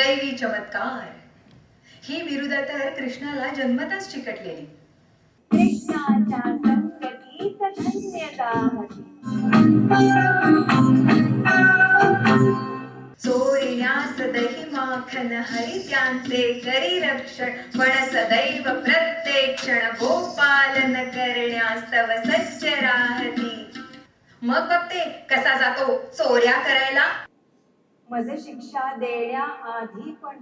चमत्कार ही? बिरुद तर कृष्णाला जन्मताच चिकटलेली. कृष्णाच्या संगतीत धन्यता हवी. चोरिण्यास दही माखन हरी त्यांचे करी रक्षण पण सदैव प्रत्येक क्षण गोपालन करण्यास तव सज्ज राहती. मग बघते कसा जातो चोऱ्या करायला? मज शिक्षा देण्याआधी पण.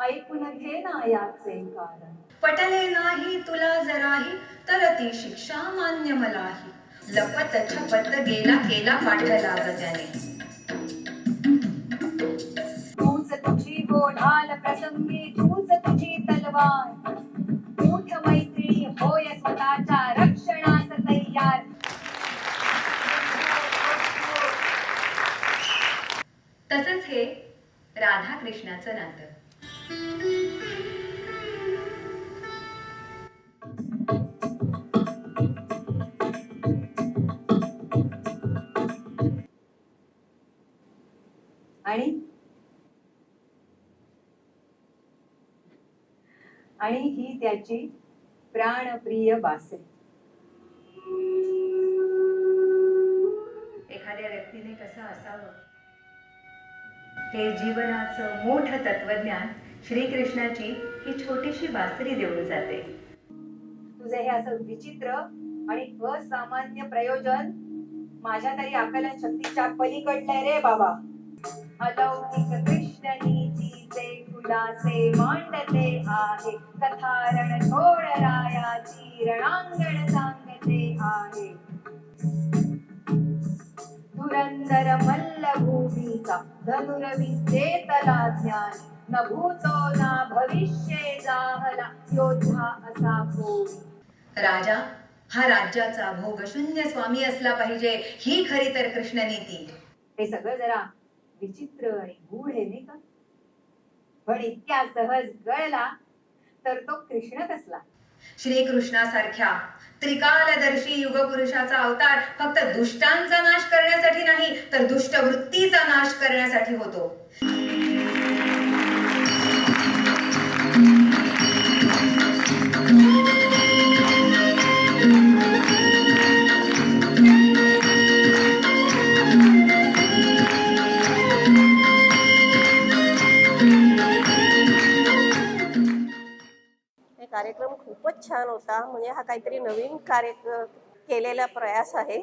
ऐकून घे ना याचे कारण. पटले नाही तुला जराही तर ती शिक्षा मान्य मलाही. लपत छपत गेला केला पाठला त्याने. तूच तुझी गोढाल प्रसंगी तूच तुझी तलवार. कृष्णाचं नातं. आणि? आणि ही त्याची प्राणप्रिय बासरी हे जीवनाचं मोठं तत्वज्ञान श्रीकृष्णाची ही छोटीशी बासरी देऊन जाते. तुझे हे असं विचित्र आणि असामान्य प्रयोजन माझ्या तरी आकलन शक्तीच्या पलीकडलंय रे बाबा. अलौकिक कृष्णनीची नीतीचे खुलासे मांडते आहे कथारण छोड रायाची रणांगण सांगते आहे. धुरंदर मल्लभूमीचा धनुर्विद्येतला ज्ञान न भूतो ना भविष्ये जाहला योद्धा असा कोणी राजा हा राज्याचा भोगशून्य स्वामी असला पाहिजे ही खरी तर कृष्णनीती हे सगळं जरा विचित्र आणि गूढ आहे नाही का? पण इतक्या सहज गळला तर तो कृष्णच असला श्रीकृष्णासारख्या त्रिकालदर्शी युगपुरुषाचा अवतार फक्त दुष्टांचा नाश करण्यासाठी नाही तर दुष्ट वृत्तीचा नाश करण्यासाठी होतो. छान होता. म्हणजे हा काहीतरी नवीन कार्य केलेला प्रयास आहे.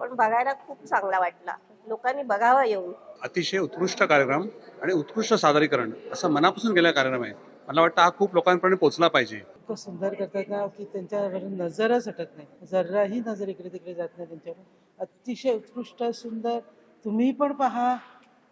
पण बघायला खूप चांगला वाटला. लोकांनी बघावा येऊन. अतिशय उत्कृष्ट कार्यक्रम आणि उत्कृष्ट सादरीकरण असं मनापासून केलेला कार्यक्रम आहे. मला वाटतं हा खूप लोकांपर्यंत पोहोचला पाहिजे. इतकं सुंदर करतात ना की त्यांच्यावर नजरच हटत नाही. जराही नजर इकडे तिकडे जात नाही त्यांच्यावर. अतिशय उत्कृष्ट सुंदर. तुम्ही पण पहा.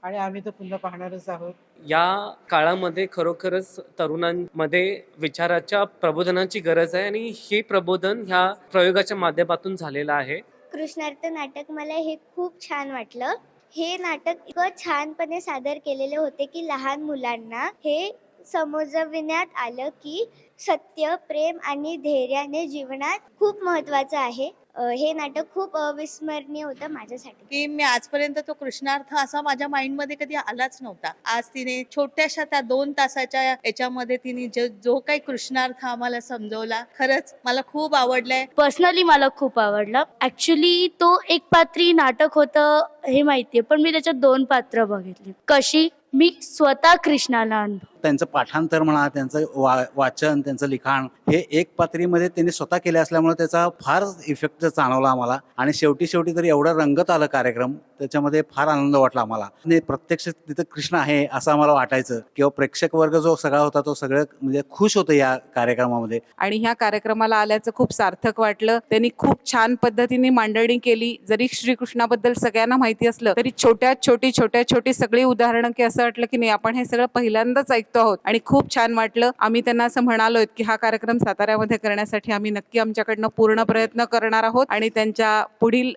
आणि आम्ही तर पुन्हा पाहणारच आहोत. या काळामध्ये खरोखरच तरुणांमध्ये विचाराच्या प्रबोधनाची गरज आहे आणि हे प्रबोधन ह्या प्रयोगाच्या माध्यमातून झालेलं आहे. कृष्णार्थ नाटक मला हे खूप छान वाटलं. हे नाटक इतकं छानपणे सादर केलेले होते की लहान मुलांना हे समजविण्यात आलं की सत्य प्रेम आणि धैर्याने जीवनात खूप महत्वाचं आहे. अ, हे नाटक खूप अविस्मरणीय होतं माझ्यासाठी. की मी आजपर्यंत तो कृष्णार्थ असा माझ्या माइंडमध्ये कधी आलाच नव्हता. आज तिने छोट्याशा त्या दोन तासाच्या याच्यामध्ये तिने जो जो काही कृष्णार्थ आम्हाला समजवला खरंच मला खूप आवडलंय. पर्सनली मला खूप आवडलं. ऍक्च्युली तो एक पात्री नाटक होतं हे माहितीये पण मी त्याच्यात दोन पात्र बघितली. कशी? मी स्वतः कृष्णाला अनुभव त्यांचं पाठांतर म्हणा त्यांचं वा वाचन त्यांचं लिखाण हे एक पात्रीमध्ये त्यांनी स्वतः केले असल्यामुळे त्याचा फार इफेक्ट जाणवला आम्हाला. आणि शेवटी शेवटी तरी एवढं रंगत आलं कार्यक्रम. त्याच्यामध्ये फार आनंद वाटला आम्हाला. आणि प्रत्यक्ष तिथं कृष्ण आहे असं आम्हाला वाटायचं. किंवा प्रेक्षक वर्ग जो सगळा होता तो सगळं म्हणजे खुश होतं या कार्यक्रमामध्ये. आणि ह्या कार्यक्रमाला आल्याचं खूप सार्थक वाटलं. त्यांनी खूप छान पद्धतीने मांडणी केली. जरी श्रीकृष्णाबद्दल सगळ्यांना माहिती असलं तरी छोट्या छोटी छोट्या छोटी सगळी उदाहरणं की असं वाटलं की नाही आपण हे सगळं पहिल्यांदाच ऐकतो आहोत. आणि खूप छान वाटलं. आम्ही त्यांना असं म्हणालोय की हा कार्यक्रम साताऱ्यामध्ये करण्यासाठी आम्ही नक्की आमच्याकडनं पूर्ण प्रयत्न करणार आहोत. आणि त्यांच्या पुढील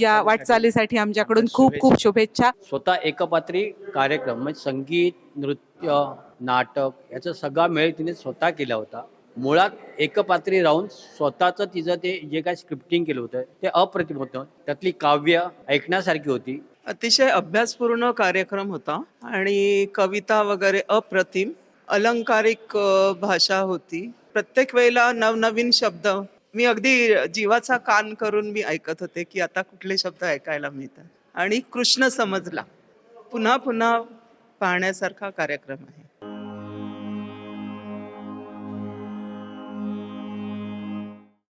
या वाटचालीसाठी आमच्याकडून खूप खूप शुभेच्छा. स्वतः एकपात्री कार्यक्रम म्हणजे संगीत नृत्य नाटक याचा सगळा मेळ तिने स्वतः केला होता. मुळात एकपात्री राहून स्वतःचं तिचं ते जे काय स्क्रिप्टिंग केलं होतं ते अप्रतिम होतं. त्यातली काव्य ऐकण्यासारखी होती. अतिशय अभ्यासपूर्ण कार्यक्रम होता आणि कविता वगैरे अप्रतिम अलंकारिक भाषा होती. प्रत्येक वेळेला नवनवीन शब्द मी अगदी जीवाचा कान करून मी ऐकत होते की आता कुठले शब्द ऐकायला मिळतात. आणि कृष्ण समजला. पुन्हा पुन्हा पाहण्यासारखा कार्यक्रम आहे.